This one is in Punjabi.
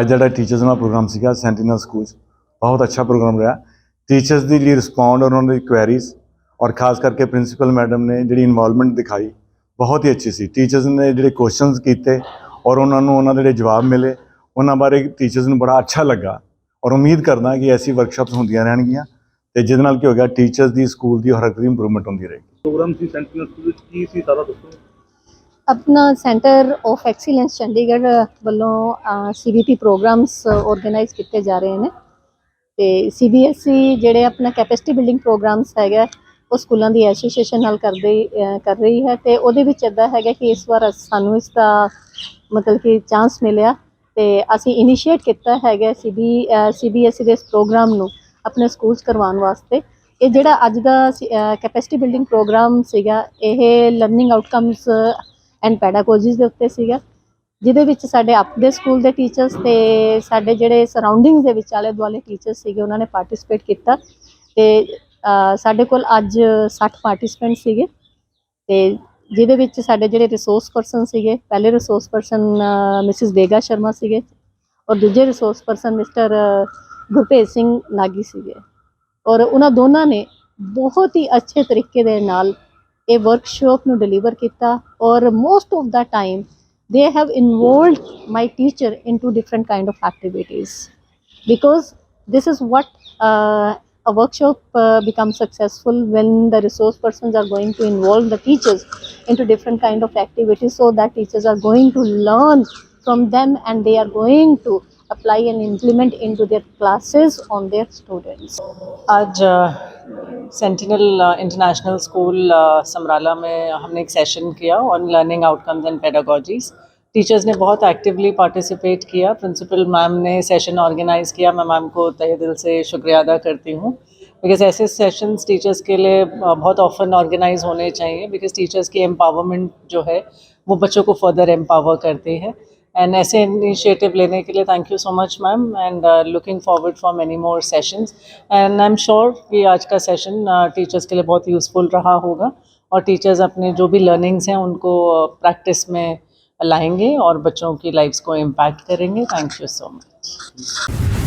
ਅੱਜ ਜਿਹੜਾ ਟੀਚਰਸ ਨਾਲ ਪ੍ਰੋਗਰਾਮ ਸੀਗਾ ਸੈਂਟੀਨਲ ਸਕੂਲ 'ਚ, ਬਹੁਤ ਅੱਛਾ ਪ੍ਰੋਗਰਾਮ ਰਿਹਾ। ਟੀਚਰਸ ਦੀ ਲਈ ਰਿਸਪੌਂਡ ਔਰ ਉਹਨਾਂ ਦੀ ਕੁਐਰੀਜ਼ ਔਰ ਖਾਸ ਕਰਕੇ ਪ੍ਰਿੰਸੀਪਲ ਮੈਡਮ ਨੇ ਜਿਹੜੀ ਇਨਵੋਲਵਮੈਂਟ ਦਿਖਾਈ ਬਹੁਤ ਹੀ ਅੱਛੀ ਸੀ। ਟੀਚਰਸ ਨੇ ਜਿਹੜੇ ਕੁਐਸਚਨਸ ਕੀਤੇ ਔਰ ਉਹਨਾਂ ਨੂੰ ਉਹਨਾਂ ਦੇ ਜਿਹੜੇ ਜਵਾਬ ਮਿਲੇ ਉਹਨਾਂ ਬਾਰੇ ਟੀਚਰਸ ਨੂੰ ਬੜਾ ਅੱਛਾ ਲੱਗਾ ਔਰ ਉਮੀਦ ਕਰਦਾ ਕਿ ਐਸੀ ਵਰਕਸ਼ਾਪਸ ਹੁੰਦੀਆਂ ਰਹਿਣਗੀਆਂ ਤੇ ਜਿਹਦੇ ਨਾਲ ਕੀ ਹੋ ਗਿਆ ਟੀਚਰਸ ਦੀ ਸਕੂਲ ਦੀ ਹਰ ਇੱਕ ਦੀ ਇੰਪਰੂਵਮੈਂਟ ਹੁੰਦੀ ਰਹੇਗੀ। ਪ੍ਰੋਗਰਾਮ ਸੀ ਸੈਂਟੀਨਲ ਸਕੂਲ ਵਿੱਚ ਕੀ ਸੀ ਸਾਰਾ ਦੱਸੋ? ਆਪਣਾ ਸੈਂਟਰ ਆਫ ਐਕਸੀਲੈਂਸ ਚੰਡੀਗੜ੍ਹ ਵੱਲੋਂ ਸੀਬੀਪੀ ਪ੍ਰੋਗਰਾਮਸ ਆਰਗੇਨਾਈਜ਼ ਕੀਤੇ ਜਾ ਰਹੇ ਨੇ ਤੇ ਸੀਬੀਐਸਈ ਜਿਹੜੇ ਆਪਣਾ ਕੈਪੈਸਿਟੀ ਬਿਲਡਿੰਗ ਪ੍ਰੋਗਰਾਮਸ ਹੈਗਾ ਉਹ ਸਕੂਲਾਂ ਦੀ ਐਸੋਸੀਏਸ਼ਨ ਨਾਲ ਕਰਦੇ ਕਰ ਰਹੀ ਹੈ ਤੇ ਉਹਦੇ ਵਿੱਚ ਇਦਾਂ ਹੈਗਾ ਕਿ ਇਸ ਵਾਰ ਸਾਨੂੰ ਇਸ ਦਾ ਮਤਲਬ ਕਿ ਚਾਂਸ ਮਿਲਿਆ ਤੇ ਅਸੀਂ ਇਨੀਸ਼ੀਏਟ ਕੀਤਾ ਹੈਗਾ ਸੀਬੀ ਸੀਬੀਐਸਈ ਦੇ ਇਸ ਪ੍ਰੋਗਰਾਮ ਨੂੰ ਆਪਣੇ ਸਕੂਲਸ ਕਰਵਾਉਣ ਵਾਸਤੇ। ਇਹ ਜਿਹੜਾ ਅੱਜ ਦਾ ਕੈਪੈਸਿਟੀ ਬਿਲਡਿੰਗ ਪ੍ਰੋਗਰਾਮ ਸੀਗਾ, ਇਹ ਲਰਨਿੰਗ ਆਊਟਕਮਸ ਐਂਡ ਪੈਡਾਗੋਜੀਸ ਦੇ ਉੱਤੇ ਸੀਗਾ, ਜਿਹਦੇ ਵਿੱਚ ਸਾਡੇ ਆਪਦੇ ਸਕੂਲ ਦੇ ਟੀਚਰਸ ਤੇ ਸਾਡੇ ਜਿਹੜੇ ਸਰਾਊਂਡਿੰਗਸ ਦੇ ਵਿੱਚ ਆਲੇ ਦੁਆਲੇ ਟੀਚਰਸ ਸੀਗੇ, ਉਹਨਾਂ ਨੇ ਪਾਰਟਿਸਿਪੇਟ ਕੀਤਾ ਤੇ ਸਾਡੇ ਕੋਲ ਅੱਜ 60 ਪਾਰਟਿਸਪੈਂਟ ਸੀਗੇ ਤੇ ਜਿਹਦੇ ਵਿੱਚ ਸਾਡੇ ਜਿਹੜੇ ਰਿਸੋਰਸ ਪਰਸਨ ਸੀਗੇ, ਪਹਿਲੇ resource person Mrs Bega Sharma ਸੀਗੇ ਔਰ ਦੂਜੇ resource person Mister Gurbhej Singh Nagi ਸੀਗੇ ਔਰ ਉਹਨਾਂ ਦੋਨਾਂ ਨੇ ਬਹੁਤ ਹੀ ਅੱਛੇ ਤਰੀਕੇ ਦੇ ਨਾਲ ਇਹ ਵਰਕਸ਼ਾਪ ਨੂੰ ਡਿਲੀਵਰ ਕੀਤਾ ਔਰ most of the time they have involved my teacher into different kind of activities because this is what uh, a workshop uh, becomes successful when the resource persons are going to involve the teachers into different kind of activities so that teachers are going to learn from them and they are going to apply and implement into their classes on their students आज सेंटिनल इंटरनेशनल स्कूल समराला में हमने एक सेशन किया on learning outcomes and pedagogies teachers ने बहुत एक्टिवली पार्टिसिपेट किया. प्रिंसिपल मैम ने सेशन ऑर्गेनाइज किया. मैं मैम को तहे दिल से शुक्रिया अदा करती हूँ. बिकॉज़ ऐसे सेशंस टीचर्स के लिए बहुत ऑफन ऑर्गेनाइज होने चाहिए बिकॉज़ टीचर्स की एम्पावरमेंट जो है, वो बच्चों को फर्दर एम्पावर करती है. एंड ऐसे इनिशिएटिव लेने के लिए thank you so much ma'am and looking forward for many more sessions and I am sure कि आज का सेशन टीचर्स के लिए बहुत यूज़फुल रहा होगा और टीचर्स अपने जो भी लर्निंग्स हैं उनको प्रैक्टिस में लाएँगे और बच्चों की लाइफ्स को इम्पैक्ट करेंगे. Thank you so much